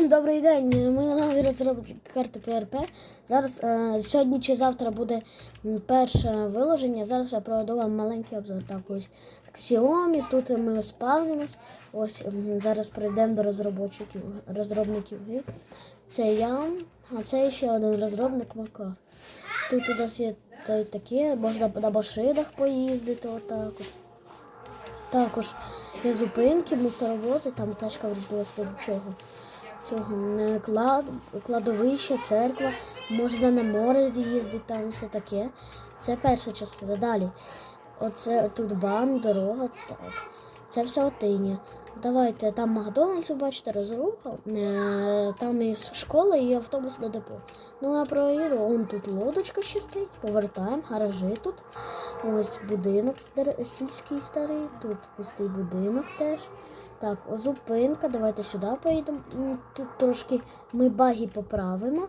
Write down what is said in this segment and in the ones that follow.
Всім добрий день. Ми нові розробки карти ПРП. Зараз е, сьогодні чи завтра буде перше виложення. Зараз я проведу вам маленький обзор. Так, ось Xiaomi, тут ми спавнимось. Ось зараз прийдемо до розробників. розробників. Це я, а це ще один розробник Макар. Тут у нас є та- таке, можна на машинах поїздити отак. От. Також є зупинки, мусоровози, там тачка врізалась до чого. Цього е, клад, кладовище, церква, можна на море з'їздити, там все таке. Це перша частина. Далі. Оце тут банк, дорога, так. Це все латиня. Давайте, там Макдональдс, бачите, розруха, е, там і школа, і автобусне депо. Ну, я проїду, он тут лодочка ще стоїть, повертаємо, гаражі тут. Ось будинок сільський старий, тут пустий будинок теж. Так, зупинка, давайте сюди поїдемо. Тут трошки ми баги поправимо.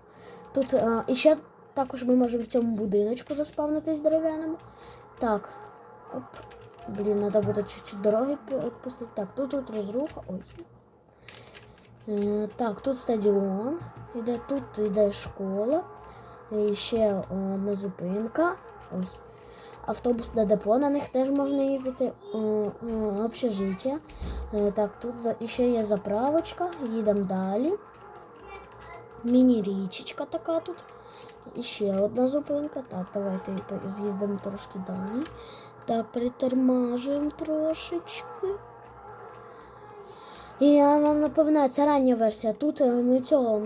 Тут а, і ще також ми можемо в цьому будиночку заспавнитись дерев'яному. Так. Оп. Блін, треба буде чуть-чуть дороги відпустити. Так, тут, тут розруха. Ой. Е, так, тут стадіон. Іде, тут йде школа. І ще одна зупинка. Ось. Автобусне депо, на них теж можна їздити. Общежиття. Е, Так, тут ще є заправочка. Їдемо далі. Міні-річечка така тут. І ще одна зупинка. Так, давайте з'їздимо трошки далі. Так, притормажуємо трошечки. І напевно, це рання версія. Тут е, ми цього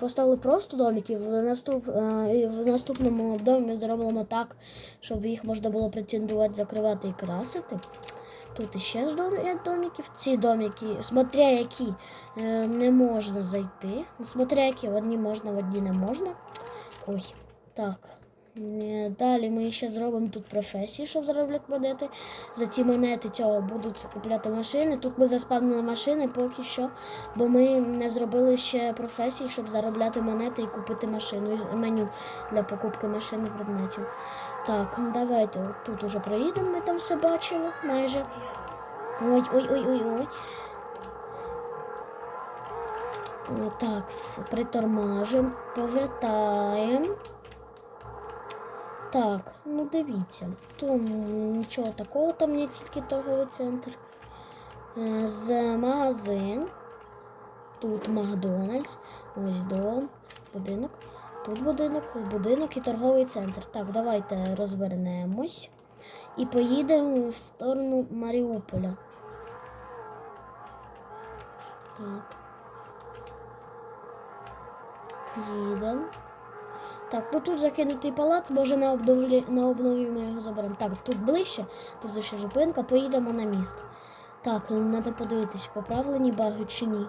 поставили просто домики. В, наступ, е, в наступному домі ми зробимо так, щоб їх можна було претендувати, закривати і красити. Тут дом- є домиків. Ці домики, смотря які е, не можна зайти. Смотря які, в одні можна, в одні не можна. Ой, так. Е, Далі ми ще зробимо тут професії, щоб заробляти монети. За ці монети цього будуть купляти машини. Тут ми заспавнили машини поки що, бо ми не зробили ще професії, щоб заробляти монети і купити машину. Меню для покупки машин і предметів. Так, давайте тут уже проїдемо, ми там все бачили майже. Ой, ой, ой, ой, ой. Е, Так, притормажимо, повертаємо. Так, ну дивіться, тут нічого такого, там є тільки торговий центр. Е, З магазин. Тут Макдональдс, ось дом, будинок. Тут будинок, будинок і торговий центр. Так, давайте розвернемось і поїдемо в сторону Маріуполя. Так. Їдемо. Так, ну тут закинутий палац, може на обновлі, на обнові ми його заберемо. Так, тут ближче, тут ще зупинка, поїдемо на місто. Так, треба подивитись, поправлені баги чи ні.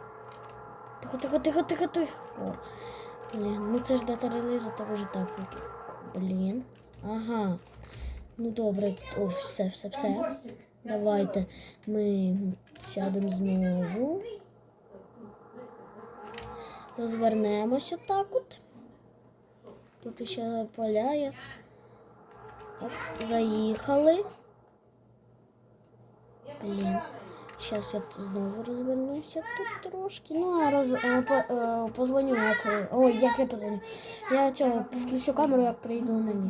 Тихо, тихо, тихо, тихо, тихо. Блін, ну це ж дата релізу, так вже так. Блін. Ага. Ну добре, о, все, все, все. Давайте ми сядемо знову. Розвернемося так от. Тут ще поля є. Заїхали. Блін. Зараз я знову розвернуся тут трошки. Ну, а роз... по, е, позвоню, як. Ой, як я позвоню. Я цього включу камеру, як прийду на місце.